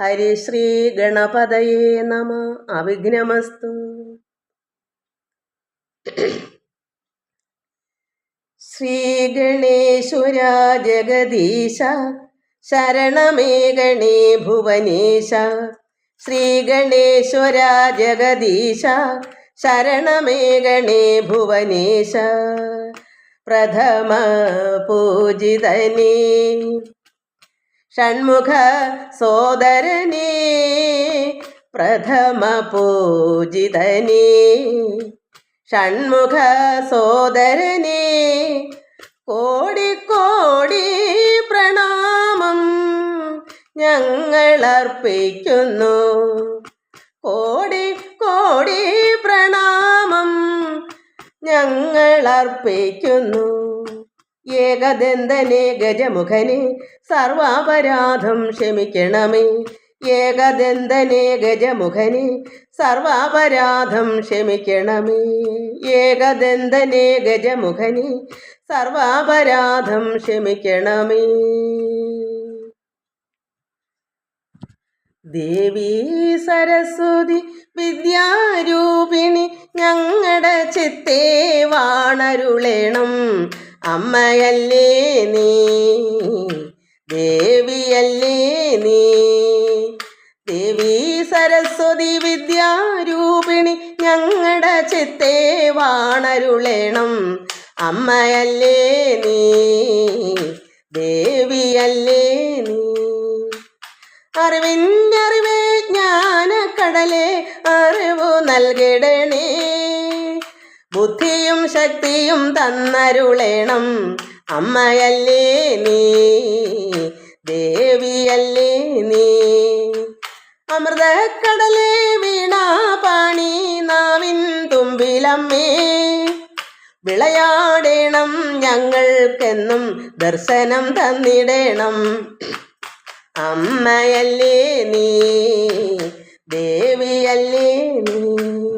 ഹരിശ്രീ ഗണപതയേ നമ. അവിഘ്നമസ്തു. ശ്രീ ഗണേശ്വര ജഗദീശ ശരണമേ ഗണേ ഭുവനേശ. ശ്രീ ഗണേശ്വര ജഗദീശ ശരണമേ ഗണേ ഭുവനേശ. പ്രഥമ പൂജിതനേ. ഷൺമുഖ സോദരനേ പ്രഥമ പൂജിതനേ. ഷൺമുഖ സോദരനേ കോടി കോടി പ്രണാമം ഞങ്ങൾ അർപ്പിക്കുന്നു കോടി കോടി പ്രണാമം ഞങ്ങൾ അർപ്പിക്കുന്നു ഏകദന്തനെ ഗജമുഖനെ സർവാപരാധം ക്ഷമിക്കണമേ. ഏകദന്തനെ ഗജമുഖനെ സർവാപരാധം ക്ഷമിക്കണമേ. ഏകദന്തനെ ഗജമുഖനെ സർവാപരാധം ക്ഷമിക്കണമേ. ദേവി സരസ്വതി വിദ്യാരൂപിണി ഞങ്ങളുടെ ചിത്തേ വാണരുളേണം. അമ്മയല്ലേ നീ? ദേവിയല്ലേ നീ? ദേവി സരസ്വതി വിദ്യാരൂപിണി ഞങ്ങളുടെ ചിത്തേ വാണരുളേണം. അമ്മയല്ലേ നീ? ദേവിയല്ലേ നീ? അറിവിന്റെ അറിവേ ജ്ഞാനക്കടലേ അറിവു നൽകിടണേ. ബുദ്ധിയും ശക്തിയും തന്നരുളേണം. അമ്മയല്ലേ നീ? ദേവിയല്ലേ നീ? അമൃതക്കടലേ വീണാപാണി നാവിൻ തുമ്പിലമ്മേ. വിളയാടേണം ഞങ്ങൾക്കെന്നും ദർശനം തന്നിടേണം. അമ്മയല്ലേ നീ? ദേവിയല്ലേ നീ?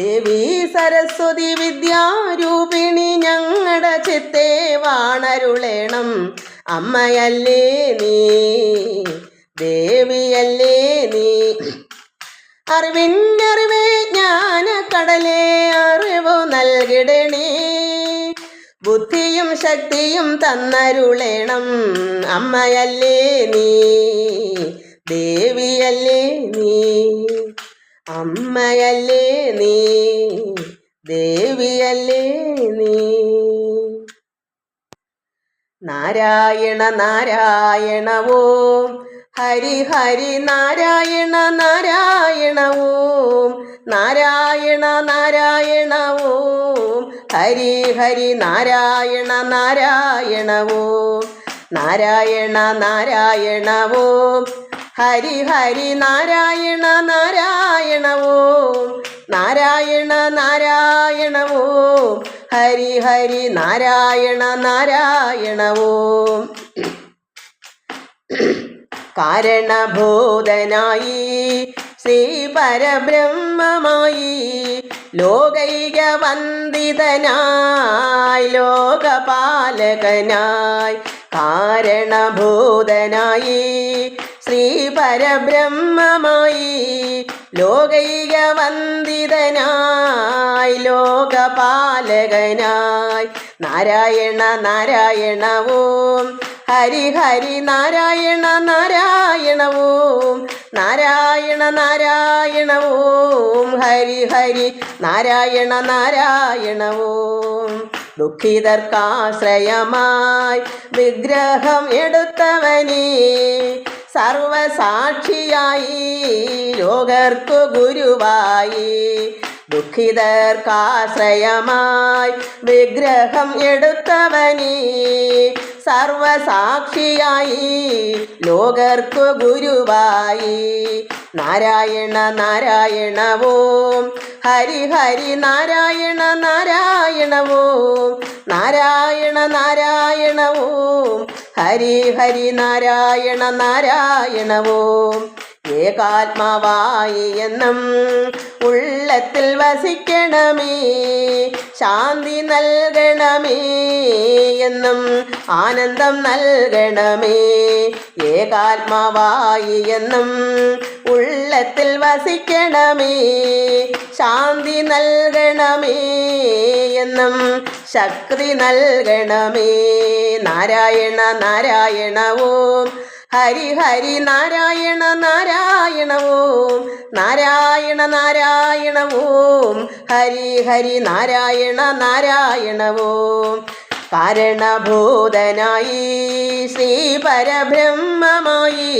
ദേവി സരസ്വതി വിദ്യാരൂപിണി ഞങ്ങളുടെ ചിത്തേ വാണരുളേണം. അമ്മയല്ലേ നീ? ദേവിയല്ലേ നീ? അറിവിന്ററിവേ ജ്ഞാനക്കടലേ അറിവ് നൽകിടണേ. ബുദ്ധിയും ശക്തിയും തന്നരുളേണം. അമ്മയല്ലേ നീ? ദേവിയല്ലേ നീ? അമ്മയല്ലേ നീ? ദേവിയല്ലേ നീ? നാരായണ നാരായണ ഹരി ഹരി നാരായണ നാരായണ നാരായണ നാരായണ ഹരി ഹരി നാരായണ നാരായണ നാരായണ നാരായണ ഹരി ഹരി നാരായണ നാരായണ ഓം. നാരായണ നാരായണ ഓം. ഹരി ഹരി നാരായണ നാരായണ കാരണബോധനായി ശ്രീ പരബ്രഹ്മമായി ലോകൈക വന്ദിതനായി ലോകപാലകനായി കാരണഭൂതനായി പരബ്രഹ്മമായി ലോകൈക വന്ദിതനായി ലോകപാലകനായി. നാരായണ നാരായണ ഓം ഹരി ഹരി നാരായണ നാരായണ ഓം നാരായണ നാരായണ ഓം ഹരി ഹരി നാരായണ നാരായണ ഓം ദുഃഖിതർക്കാശ്രയമായി വിഗ്രഹം എടുത്തവനേ സർവസാക്ഷിയായി ലോകർക്കു ഗുരുവായി. ദുഃഖിതർക്കാശ്രയമായി വിഗ്രഹം എടുത്തവനീ സർവസാക്ഷിയായി ലോകർക്കു ഗുരുവായി. നാരായണ നാരായണ ഓം ഹരി ഹരി നാരായണ നാരായണ നാരായണ നാരായണ ഓം ഹരി ഹരി നാരായണ നാരായണ ഏകാത്മാവായി എന്നും ഉള്ളത്തിൽ വസിക്കണമേ ശാന്തി നൽകണമേ എന്നും ആനന്ദം നൽകണമേ. ഏകാത്മാവായി എന്നും ഉള്ളത്തിൽ വസിക്കണമേ ശാന്തി നൽകണമേ എന്നും ശക്തി നൽകണമേ. നാരായണ നാരായണവും ഹരി ഹരി നാരായണ നാരായണ നാരായണ നാരായണ ഹരി ഹരി നാരായണ നാരായണ കാരണഭൂതനായി ശ്രീ പരബ്രഹ്മമായി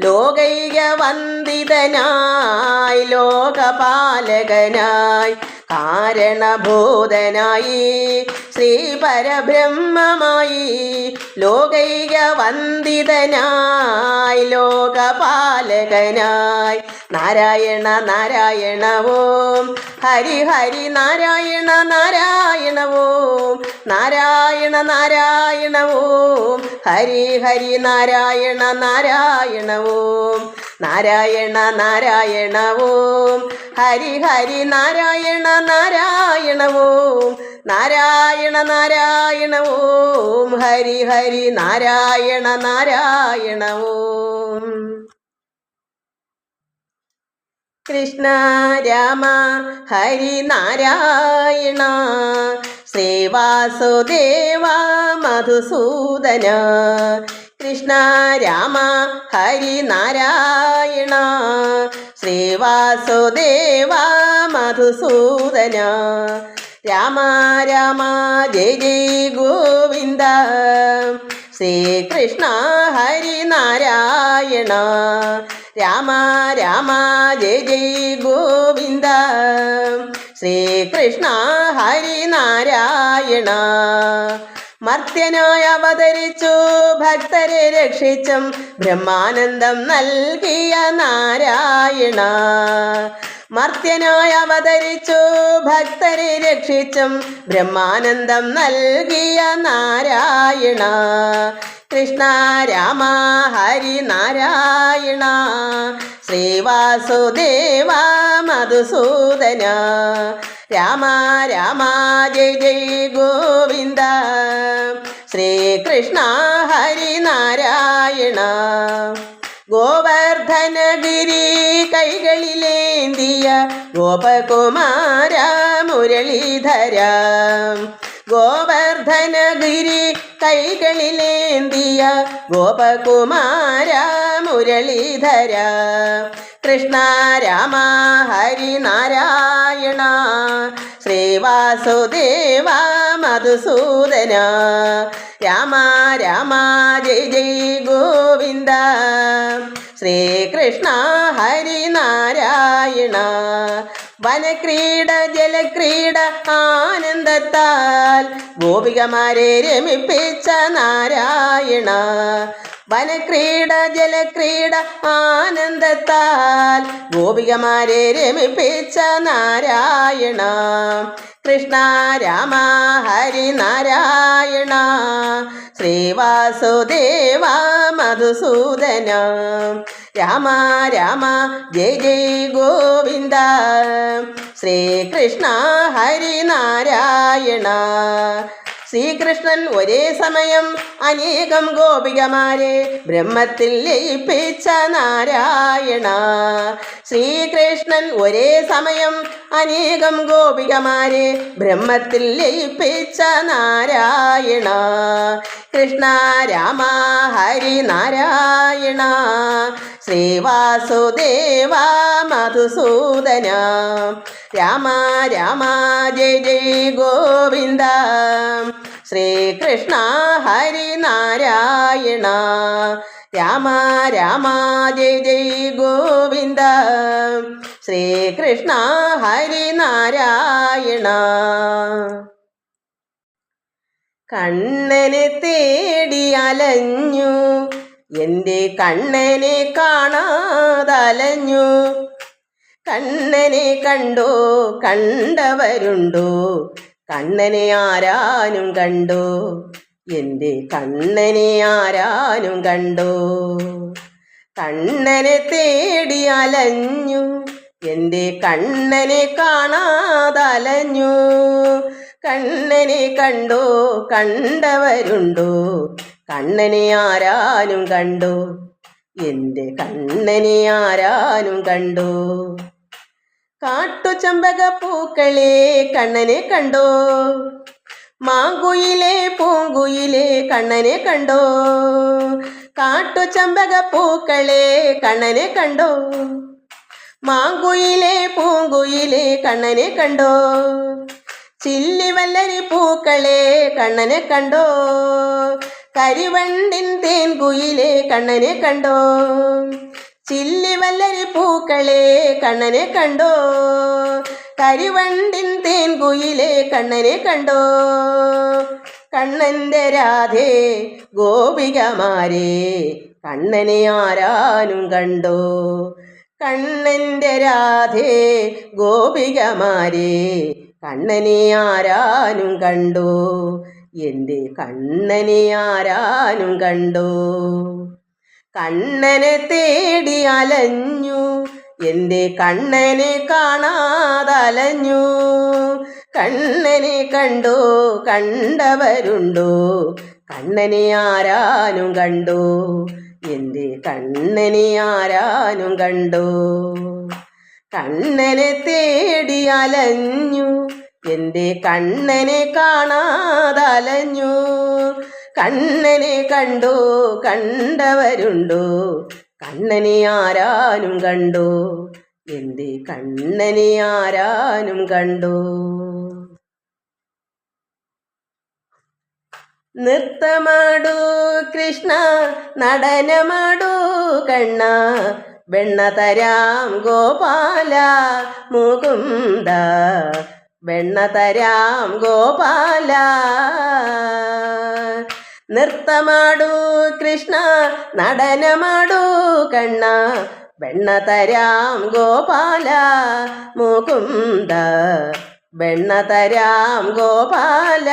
ലോകൈക വന്ദിതനായി ലോകപാലകനായി കാരണഭൂതനായി ശ്രീ പരബ്രഹ്മമായി ലോകൈക വന്ദിതനായി ലോകപാലകനായി. നാരായണ നാരായണ ഓം ഹരി ഹരി നാരായണ നാരായണ ഓം നാരായണ നാരായണ ഓം ഹരി ഹരി നാരായണ നാരായണ ഓം നാരായണ നാരായണ ഹരി ഹരി നാരായണ നാരായണ നാരായണ നാരായണ ഹരി ഹരി നാരായണ നാരായണ കൃഷ്ണ രാമ ഹരി നാരായണ. ശ്രീവാസുദേവ മധുസൂദന. കൃഷ്ണ രാമ ഹരി നാരായണ ശ്രീവാസുദേവ മധുസൂദന രാമ രാമ ജയ ജയ ഗോവിന്ദ ശ്രീകൃഷ്ണ ഹരി നാരായണ രാമ രാമ ജയ ജയ ഗോവിന്ദ ശ്രീകൃഷ്ണ ഹരി നാരായണ മർത്യനായി അവതരിച്ചു. ഭക്തരെ രക്ഷിച്ചും ബ്രഹ്മാനന്ദം നൽകിയ നാരായണ. മർത്യനായി അവതരിച്ചു. ഭക്തരെ രക്ഷിച്ചും ബ്രഹ്മാനന്ദം നൽകിയ നാരായണ. കൃഷ്ണ രാമ ഹരി നാരായണ. ശ്രീവാസുദേവ മധുസൂദന. രാമ രാമ ജയ ജയ ഗോവിന്ദ. ശ്രീകൃഷ്ണ ഹരി നാരായണ. ഗോവർദ്ധനഗിരി കൈകളിലേന്തിയ ഗോപകുമാര മുരളീധര. ഗോവർദ്ധനഗിരി കൈകളിലേന്തിയ ഗോപകുമാര മുരളീധര. കൃഷ്ണ രാമ ഹരി നാരായണ ശ്രീവാസുദേവ മധുസൂദന. രാമ രാമ ജയ ജയ ഗോവിന്ദ. ശ്രീകൃഷ്ണ ഹരി നാരായണ. വനക്രീഡ ജലക്രീഡ ആനന്ദത്താൽ. ഗോപികമാരെ രമിപ്പിച്ച നാരായണ. വനക്രീഡ ജലക്രീഡ ആനന്ദത്താൽ. ഗോപികമാരെ രമിപ്പിച്ച നാരായണ. കൃഷ്ണ രാമ ഹരി നാരായണ ശ്രീവാസുദേവ മധുസൂദന രാമ രാമ ജയ ജയ ഗോവിന്ദ ശ്രീകൃഷ്ണ ഹരി നാരായണ ശ്രീകൃഷ്ണൻ ഒരേ സമയം അനേകം ഗോപികമാരെ ബ്രഹ്മത്തിൽ ലയിപ്പിച്ച നാരായണ. ശ്രീകൃഷ്ണൻ ഒരേ സമയം അനേകം ഗോപികമാരെ ബ്രഹ്മത്തിൽ ലയിപ്പിച്ച നാരായണ. കൃഷ്ണ രാമ ഹരി നാരായണ. ശ്രീവാസുദേവ മധുസൂദന. രാമ രാമ ജയ ജയ ഗോവിന്ദ. ശ്രീകൃഷ്ണ ഹരി നാരായണ രാമ രാമ ജയ ജയ ഗോവിന്ദ. ശ്രീകൃഷ്ണ ഹരി നാരായണ കണ്ണനെ തേടി അലഞ്ഞു എന്റെ കണ്ണനെ കാണാതലഞ്ഞു. കണ്ണനെ കണ്ടോ കണ്ടവരുണ്ടോ? കണ്ണനെ ആരാനും കണ്ടോ? എന്റെ കണ്ണനെ ആരാനും കണ്ടോ? കണ്ണനെ തേടി അലഞ്ഞു എന്റെ കണ്ണനെ കാണാതലഞ്ഞു. കണ്ണനെ കണ്ടോ? കണ്ടവരുണ്ടോ? കണ്ണനെ ആരാനും കണ്ടോ? എന്റെ കണ്ണനെ ആരാനും കണ്ടോ? കാട്ടുചമ്പക പൂക്കളെ കണ്ണനെ കണ്ടോ? മാങ്കുയിലെ പൂങ്കുയിലെ കണ്ണനെ കണ്ടോ? കാട്ടുചമ്പക പൂക്കളെ കണ്ണനെ കണ്ടോ? മാങ്കുയിലെ പൂങ്കുയിലെ കണ്ണനെ കണ്ടോ? ചില്ലി വല്ലരി പൂക്കളെ കണ്ണനെ കണ്ടോ? കരിവണ്ടിൻ തേൻകുയിലെ കണ്ണനെ കണ്ടോ? ചില്ലിവല്ലരി പൂക്കളെ കണ്ണനെ കണ്ടോ? കരിവണ്ടിൻ തേൻകുയിലെ കണ്ണനെ കണ്ടോ? കണ്ണന്റെ രാധേ ഗോപികമാരെ കണ്ണനെ ആരാനും കണ്ടോ? കണ്ണന്റെ രാധേ ഗോപികമാരെ കണ്ണനെ ആരാനും കണ്ടോ? എന്റെ കണ്ണനെ ആരാനും കണ്ടോ? കണ്ണനെ തേടി അലഞ്ഞു. എന്റെ കണ്ണനെ കാണാതലഞ്ഞു. കണ്ണനെ കണ്ടോ കണ്ടവരുണ്ടോ? കണ്ണനെ ആരാനും കണ്ടോ? എന്റെ കണ്ണനെ ആരാനും കണ്ടോ? കണ്ണനെ തേടി അലഞ്ഞു. എന്റെ കണ്ണനെ കാണാതലഞ്ഞു. കണ്ണനെ കണ്ടോ കണ്ടവരുണ്ടോ? കണ്ണനെ ആരാനും കണ്ടോ? എന്റെ കണ്ണനെ ആരാനും കണ്ടോ? നൃത്തമാടൂ കൃഷ്ണ നടനമാടൂ കണ്ണ വെണ്ണ തരാം ഗോപാല മുകുന്ദ വെണ്ണ തരാം ഗോപാല. നൃത്തമാടൂ കൃഷ്ണ നടനമാടൂ കണ്ണ വെണ്ണ തരാം ഗോപാല മുകുന്ദ വെണ്ണ തരാം ഗോപാല.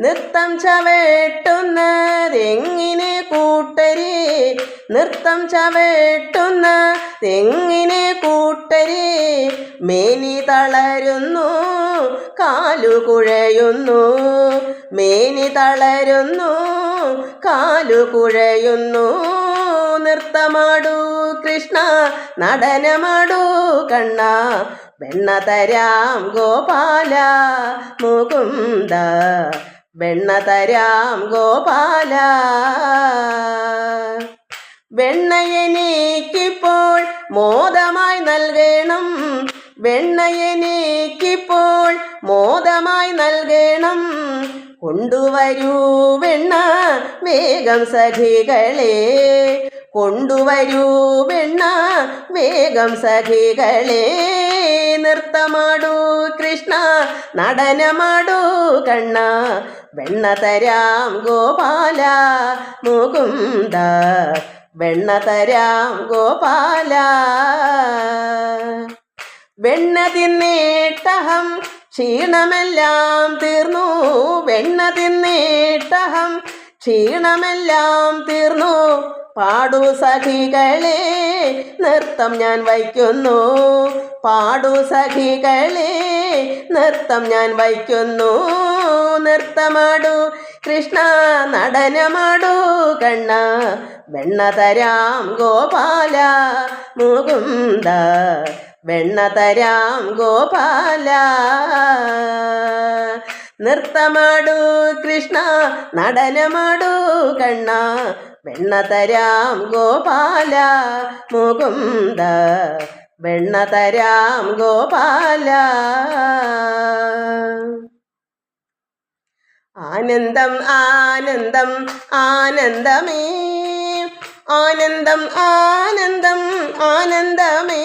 നൃത്തം ചവിട്ടുന്നതെങ്ങിനെ കൂട്ടരെ? നൃത്തം ചവിട്ടുന്നതെങ്ങിനെ കൂട്ടരെ? മേനി തളരുന്നു കാലു കുഴയുന്നു മേനി തളരുന്നു കാലു കുഴയുന്നു നൃത്തമാടൂ കൃഷ്ണ നടനമാടൂ കണ്ണ. വെണ്ണ തരാം ഗോപാല മുകുന്ദ. വെണ്ണ തരാം ഗോപാല. വെണ്ണയെനിക്കിപ്പോൾ മോദമായി നൽകണം. വെണ്ണയെനിക്കിപ്പോൾ മോദമായി നൽകണം. കൊണ്ടുവരൂ വെണ്ണ വേഗം സഖികളെ. കൊണ്ടുവരൂ വെണ്ണ വേഗം സഖികളെ. നൃത്തമാടൂ കൃഷ്ണ. നടനമാടൂ കണ്ണ. വെണ്ണ തരാം ഗോപാല. മുകുന്ദ. വെണ്ണ തരാം ഗോപാല. വെണ്ണ തിന്നേട്ടഹം ക്ഷീണമെല്ലാം തീർന്നു. വെണ്ണ തിന്നേട്ടഹം ക്ഷീണമെല്ലാം തീർന്നു. പാടു സഖികളെ നൃത്തം ഞാൻ വയ്ക്കുന്നു. പാടു സഖികളെ നൃത്തം ഞാൻ വയ്ക്കുന്നു. നൃത്തമാടു കൃഷ്ണ നടനമാടു കണ്ണ വെണ്ണ തരാം ഗോപാല മുകുന്ദ വെണ്ണ തരാം ഗോപാല. നൃത്തമാടു കൃഷ്ണ നടനമാടു കണ്ണ വെണ്ണ തരാം ഗോപാല മുകുന്ദ വെണ്ണ തരാം ഗോപാല. ആനന്ദം ആനന്ദം ആനന്ദമേ ആനന്ദം ആനന്ദം ആനന്ദമേ.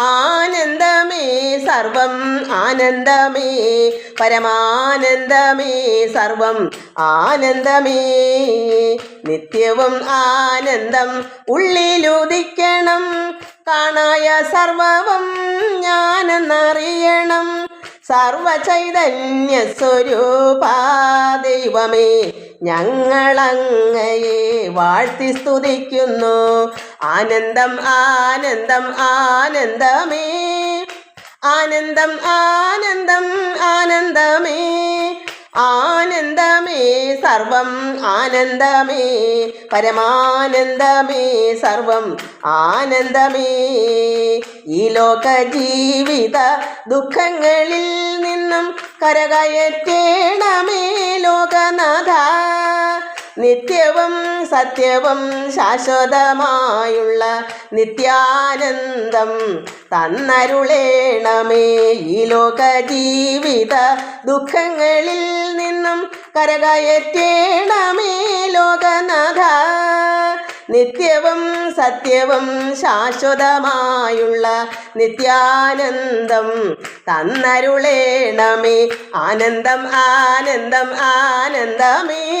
ആനന്ദമേ സർവം ആനന്ദമേ പരമാനന്ദമേ സർവം ആനന്ദമേ. നിത്യവും ആനന്ദം ഉള്ളിലുദിക്കണം കാണായ സർവവും ഞാനെന്നറിയണം. സർവചൈതന്യ സ്വരൂപാ ദൈവമേ ഞങ്ങളങ്ങയെ വാഴ്ത്തി സ്തുതിക്കുന്നു. ആനന്ദം ആനന്ദം ആനന്ദമേ. ആനന്ദം ആനന്ദം ആനന്ദമേ. ആനന്ദമേ സർവം ആനന്ദമേ പരമാനന്ദമേ സർവം ആനന്ദമേ. ഈ ലോക ജീവിത ദുഃഖങ്ങളിൽ നിന്നും കരകയറ്റേണമേ ലോകനാഥ. നിത്യവും സത്യവും ശാശ്വതമായുള്ള നിത്യാനന്ദം തന്നരുളേണമേ ഈ ലോക ജീവിത ദുഃഖങ്ങളിൽ നിന്നും കരകയറ്റേണമേ ലോകനാഥ. നിത്യവും സത്യവും ശാശ്വതമായുള്ള നിത്യാനന്ദം തന്നരുളേണമേ. ആനന്ദം ആനന്ദം ആനന്ദമേ.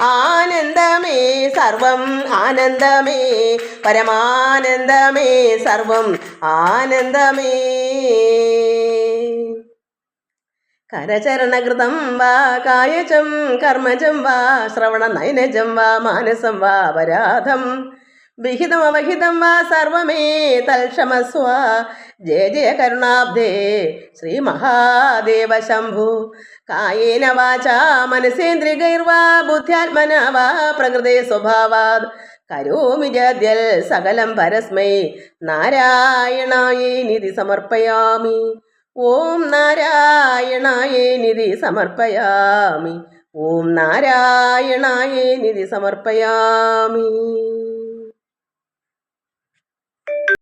ആനന്ദമേ സർവം ആനന്ദമേ പരമാനന്ദമേ സർവം ആനന്ദമേ. കരചരണകൃതം വാ കായജം കർമ്മജം വാ ശ്രവണ നൈനജം വാ മാനസം വാ അപരാധം വിഹിതം അവഹിതം വാ സർവമേ തൽക്ഷമസ്വ. ജയ ജയ കരുണാബ്ദേ. ശ്രീ മഹാദേവ ശംഭു. കായേന വാച മനസേന്ദ്രികൈർവാ ബുദ്ധ്യാത്മന വാ പ്രകൃതേ സ്വഭാവാത് കരോമി ജദ്യൽ സകലം പരസ്മൈ. നാരായണായേ നിധി സമർപ്പയാമി. ഓം നാരായണായേ നിധി സമർപ്പയാമി. ഓം നാരായണായേ നിധി സമർപ്പയാമി.